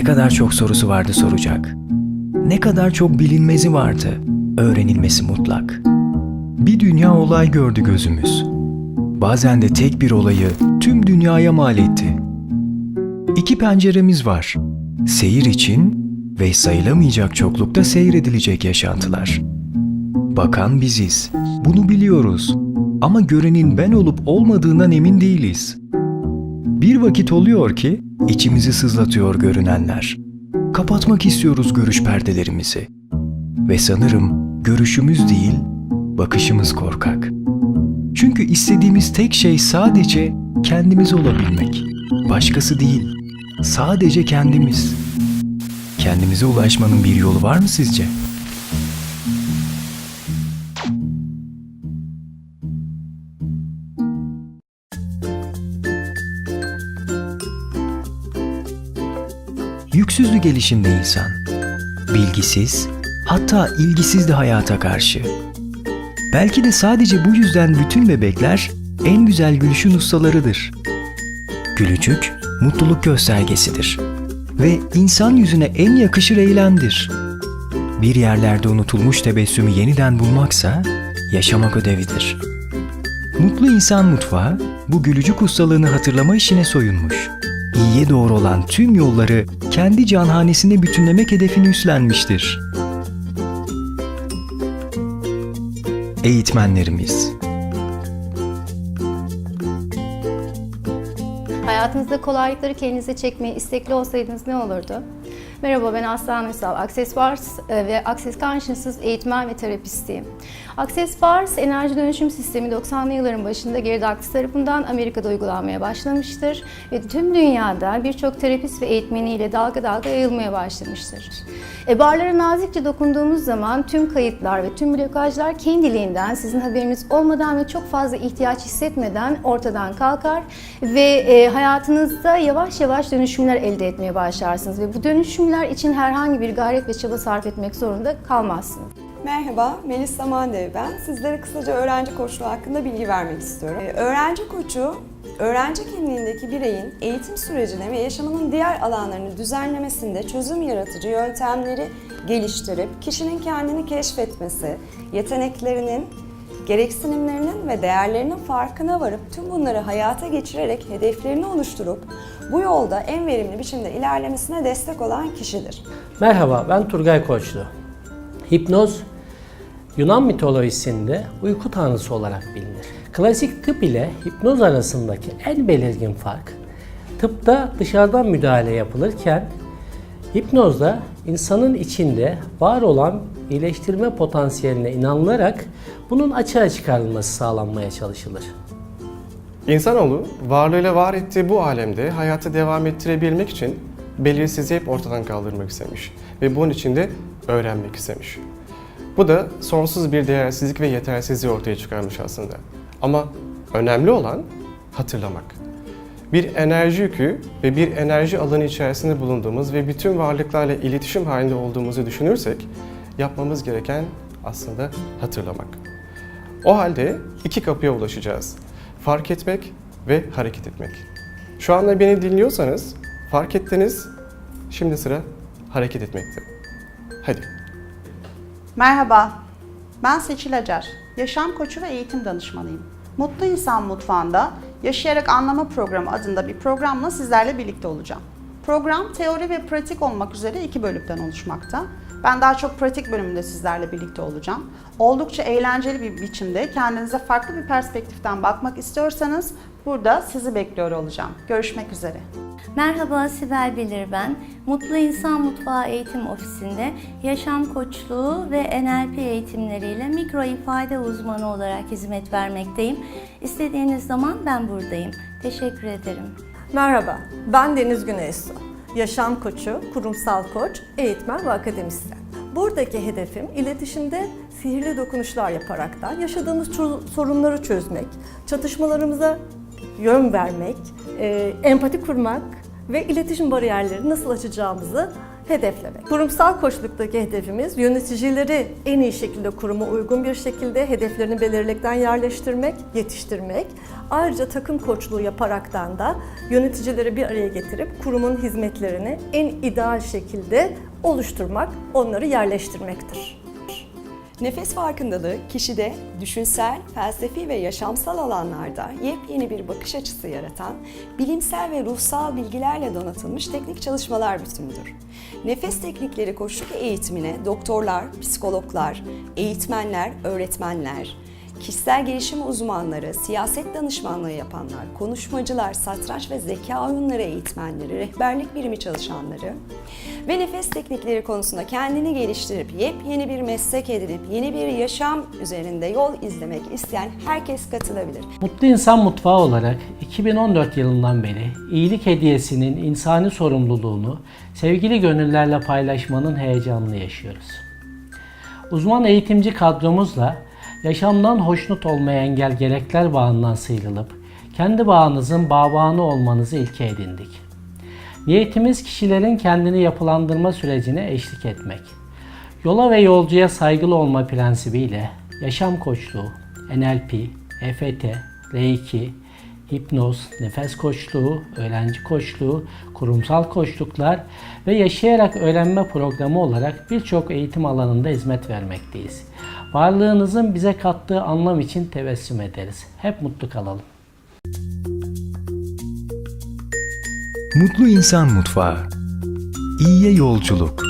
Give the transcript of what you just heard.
Ne kadar çok sorusu vardı soracak. Ne kadar çok bilinmezi vardı. Öğrenilmesi mutlak. Bir dünya olay gördü gözümüz. Bazen de tek bir olayı tüm dünyaya mal etti. İki penceremiz var. Seyir için ve sayılamayacak çoklukta seyredilecek yaşantılar. Bakan biziz. Bunu biliyoruz. Ama görenin ben olup olmadığından emin değiliz. Bir vakit oluyor ki içimizi sızlatıyor görünenler. Kapatmak istiyoruz görüş perdelerimizi. Ve sanırım görüşümüz değil, bakışımız korkak. Çünkü istediğimiz tek şey sadece kendimiz olabilmek. Başkası değil. Sadece kendimiz. Kendimize ulaşmanın bir yolu var mı sizce? Yüksüzlü gelişimde insan. Bilgisiz, hatta ilgisiz de hayata karşı. Belki de sadece bu yüzden bütün bebekler en güzel gülüşün ustalarıdır. Gülücük, mutluluk göstergesidir. Ve insan yüzüne en yakışır eylemdir. Bir yerlerde unutulmuş tebessümü yeniden bulmaksa yaşamak ödevidir. Mutlu İnsan Mutfağı bu gülücük ustalığını hatırlama işine soyunmuş. İyiye doğru olan tüm yolları kendi canhanesine bütünlemek hedefini üstlenmiştir. Eğitmenlerimiz Hayatınızda kolaylıkları kendinize çekmeye istekli olsaydınız ne olurdu? Merhaba ben Aslan Ünsal, Accessoires e, ve Access Consciousness eğitmen ve terapistiyim. Accessoires enerji dönüşüm sistemi 90'lı yılların başında Gary Douglas tarafından Amerika'da uygulanmaya başlamıştır ve tüm dünyada birçok terapist ve eğitmeniyle dalga dalga yayılmaya başlamıştır. E, barlara nazikçe dokunduğumuz zaman tüm kayıtlar ve tüm blokajlar kendiliğinden sizin haberiniz olmadan ve çok fazla ihtiyaç hissetmeden ortadan kalkar ve e, hayatınızda yavaş yavaş dönüşümler elde etmeye başlarsınız ve bu dönüşümler için herhangi bir gayret ve çaba sarf etmek zorunda kalmazsınız. Merhaba, Melis Samandev ben. Sizlere kısaca öğrenci koçluğu hakkında bilgi vermek istiyorum. Ee, Öğrenci koçu, öğrenci kimliğindeki bireyin eğitim sürecine ve yaşamının diğer alanlarını düzenlemesinde çözüm yaratıcı yöntemleri geliştirip kişinin kendini keşfetmesi, yeteneklerinin, gereksinimlerinin ve değerlerinin farkına varıp tüm bunları hayata geçirerek hedeflerini oluşturup bu yolda en verimli biçimde ilerlemesine destek olan kişidir. Merhaba, ben Turgay Koçlu. Hipnoz, Yunan mitolojisinde uyku tanrısı olarak bilinir. Klasik tıp ile hipnoz arasındaki en belirgin fark, tıpta dışarıdan müdahale yapılırken, hipnozda insanın içinde var olan iyileştirme potansiyeline inanılarak bunun açığa çıkarılması sağlanmaya çalışılır. İnsanoğlu varlığıyla var ettiği bu alemde hayatı devam ettirebilmek için belirsizliği hep ortadan kaldırmak istemiş ve bunun için de öğrenmek istemiş. Bu da sonsuz bir değersizlik ve yetersizliği ortaya çıkarmış aslında. Ama önemli olan hatırlamak. Bir enerji yükü ve bir enerji alanı içerisinde bulunduğumuz ve bütün varlıklarla iletişim halinde olduğumuzu düşünürsek yapmamız gereken aslında hatırlamak. O halde iki kapıya ulaşacağız. Fark etmek ve hareket etmek. Şu anda beni dinliyorsanız fark ettiniz. Şimdi sıra hareket etmekte. Hadi. Merhaba, ben Seçil Acar. Yaşam koçu ve eğitim danışmanıyım. Mutlu İnsan Mutfağı'nda Yaşayarak Anlama Programı adında bir programla sizlerle birlikte olacağım. Program teori ve pratik olmak üzere iki bölümden oluşmakta. Ben daha çok pratik bölümünde sizlerle birlikte olacağım. Oldukça eğlenceli bir biçimde kendinize farklı bir perspektiften bakmak istiyorsanız burada sizi bekliyor olacağım. Görüşmek üzere. Merhaba Sibel Bilir ben. Mutlu İnsan Mutfağı Eğitim Ofisi'nde yaşam koçluğu ve NLP eğitimleriyle mikro ifade uzmanı olarak hizmet vermekteyim. İstediğiniz zaman ben buradayım. Teşekkür ederim. Merhaba, ben Deniz Güneysu. Yaşam koçu, kurumsal koç, eğitmen ve akademisyen. Buradaki hedefim iletişimde sihirli dokunuşlar yaparak da yaşadığımız sorunları çözmek, çatışmalarımıza yön vermek, e, empati kurmak ve iletişim bariyerleri nasıl açacağımızı hedeflemek. Kurumsal koçluktaki hedefimiz yöneticileri en iyi şekilde kuruma uygun bir şekilde hedeflerini belirledikten yerleştirmek, yetiştirmek. Ayrıca takım koçluğu yaparaktan da yöneticileri bir araya getirip kurumun hizmetlerini en ideal şekilde oluşturmak, onları yerleştirmektir. Nefes farkındalığı kişide düşünsel, felsefi ve yaşamsal alanlarda yepyeni bir bakış açısı yaratan, bilimsel ve ruhsal bilgilerle donatılmış teknik çalışmalar bütünüdür. Nefes teknikleri koçluk eğitimine doktorlar, psikologlar, eğitmenler, öğretmenler, kişisel gelişim uzmanları, siyaset danışmanlığı yapanlar, konuşmacılar, satranç ve zeka oyunları eğitmenleri, rehberlik birimi çalışanları ve nefes teknikleri konusunda kendini geliştirip yepyeni bir meslek edinip yeni bir yaşam üzerinde yol izlemek isteyen herkes katılabilir. Mutlu İnsan Mutfağı olarak 2014 yılından beri iyilik hediyesinin insani sorumluluğunu sevgili gönüllerle paylaşmanın heyecanını yaşıyoruz. Uzman eğitimci kadromuzla yaşamdan hoşnut olmaya engel gerekler bağından sıyrılıp kendi bağınızın bağbanı olmanızı ilke edindik. Niyetimiz kişilerin kendini yapılandırma sürecine eşlik etmek. Yola ve yolcuya saygılı olma prensibiyle yaşam koçluğu, NLP, EFT, Reiki, hipnoz, nefes koçluğu, öğrenci koçluğu, kurumsal koçluklar ve yaşayarak öğrenme programı olarak birçok eğitim alanında hizmet vermekteyiz. Varlığınızın bize kattığı anlam için tebessüm ederiz. Hep mutlu kalalım. Mutlu İnsan Mutfağı. İyiye Yolculuk